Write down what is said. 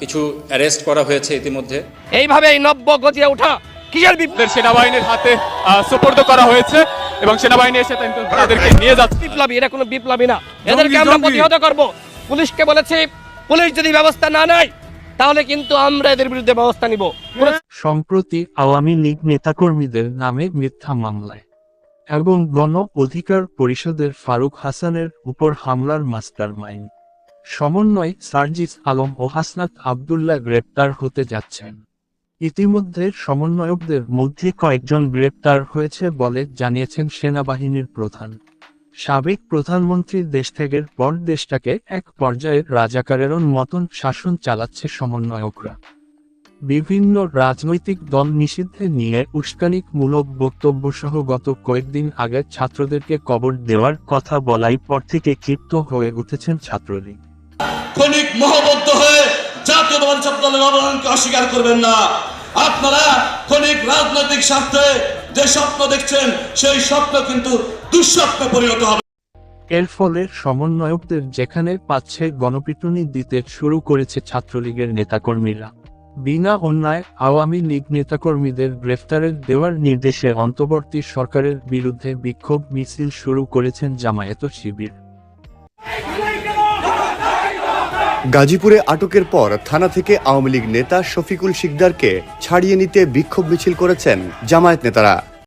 কিছু অ্যারেস্ট করা হয়েছে ইতিমধ্যে। এইভাবে এই নব্য গতিয়ে ওঠা কিসের বিপ্লব সেনাবাহিনীর হাতে সোপর্দ করা হয়েছে এবং সেনাবাহিনী এসে তাদেরকে নিয়ে যাচ্ছে। বিপ্লবী এটা কোনো বিপ্লবী না। এদেরকে আমরা প্রতিহত করব। পুলিশকে বলেছি পুলিশ যদি ব্যবস্থা না নেয় তাহলে কিন্তু আমরা এদের বিরুদ্ধে ব্যবস্থা নিব। সম্প্রতি আওয়ামী লীগ নেতাকর্মীদের নামে মিথ্যা মামলায় এবং গণ অধিকার পরিষদের ফারুক হাসানের উপর হামলার মাস্টার মাইন্ড সমন্বয় সার্জিস আলম ও হাসনাত আবদুল্লাহ গ্রেপ্তার হতে যাচ্ছেন। ইতিমধ্যে সমন্বয়কদের মধ্যে কয়েকজন গ্রেপ্তার হয়েছে বলে জানিয়েছেন সেনাবাহিনীর প্রধান। সাবেক প্রধানমন্ত্রী দেশ থেকে পর দেশটাকে এক পর্যায়ে রাজাকারের মতন শাসন চালাচ্ছে সমন্বয়করা। বিভিন্ন রাজনৈতিক দল নিষিদ্ধে নিয়ে উস্কানিমূলক বক্তব্য সহ গত কয়েকদিন আগে ছাত্রদেরকে কবর দেওয়ার কথা বলাই পর থেকে ক্ষিপ্ত হয়ে উঠেছেন ছাত্রলীগ। ক্ষণিক মহবদ্ধ হয়ে জাতীয়তাবাদী ছাত্রদলের অবদানকে অস্বীকার করবেন না। আপনারা ক্ষণিক রাজনৈতিক স্বার্থে যে স্বপ্ন দেখছেন, সেই স্বপ্ন কিন্তু দুঃস্বপ্নে পরিণত হবে। এর ফলে সমন্বয়কদের যেখানে পাচ্ছে গণপিটুনি দিতে শুরু করেছে ছাত্রলীগের নেতাকর্মীরা। বিনা অন্যায় আওয়ামী লীগ নেতাকর্মীদের গ্রেফতারের দেওয়ার নির্দেশে অন্তর্বর্তী সরকারের বিরুদ্ধে বিক্ষোভ মিছিল শুরু করেছেন জামায়াত শিবির। গাজীপুরে আটকের পর থানা থেকে আওয়ামী লীগ নেতা শফিকুল শিকদারকে ছাড়িয়ে নিতে বিক্ষোভ মিছিল করেছেন জামায়াত নেতারা।